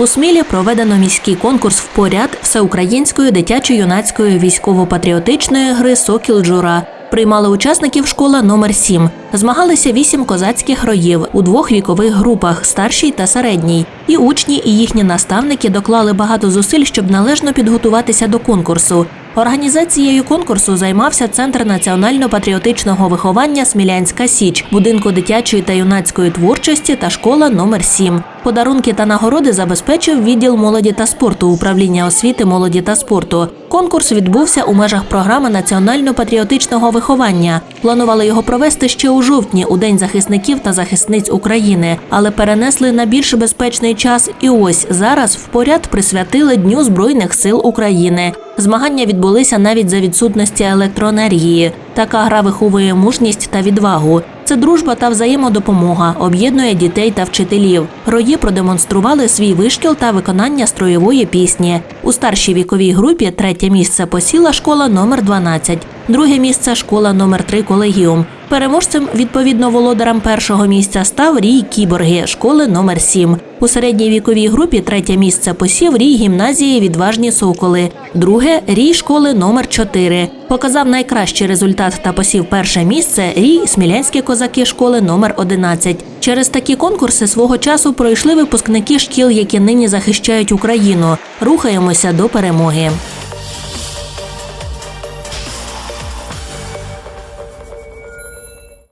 У Смілі проведено міський конкурс в поряд всеукраїнської дитячо-юнацької військово-патріотичної гри Сокіл Джура. Приймали учасників школа номер 7 Змагалися вісім козацьких роїв у двох вікових групах старшій та середній. І учні, і їхні наставники доклали багато зусиль, щоб належно підготуватися до конкурсу. Організацією конкурсу займався Центр національно-патріотичного виховання Смілянська Січ, будинку дитячої та юнацької творчості та школа номер 7 Подарунки та нагороди забезпечив відділ молоді та спорту управління освіти, молоді та спорту. Конкурс відбувся у межах програми національно-патріотичного виховання. Планували його провести ще у жовтні, у День захисників та захисниць України, але перенесли на більш безпечний час. І ось зараз в поряд присвятили Дню Збройних сил України. Змагання відбулися навіть за відсутності електроенергії. Така гра виховує мужність та відвагу. Це дружба та взаємодопомога, об'єднує дітей та вчителів. Рої продемонстрували свій вишкіл та виконання строєвої пісні. У старшій віковій групі третє місце посіла школа номер 12, друге місце школа номер 3 колегіум. Переможцем, відповідно, володарем першого місця став рій Кіборги школи номер 7. У середній віковій групі третє місце посів рій гімназії Відважні соколи, друге рій школи номер 4. Показав найкращий результат та посів перше місце рій Смілянські козаки школи номер 11. Через такі конкурси свого часу пройшли випускники шкіл, які нині захищають Україну. Рухаємося до перемоги.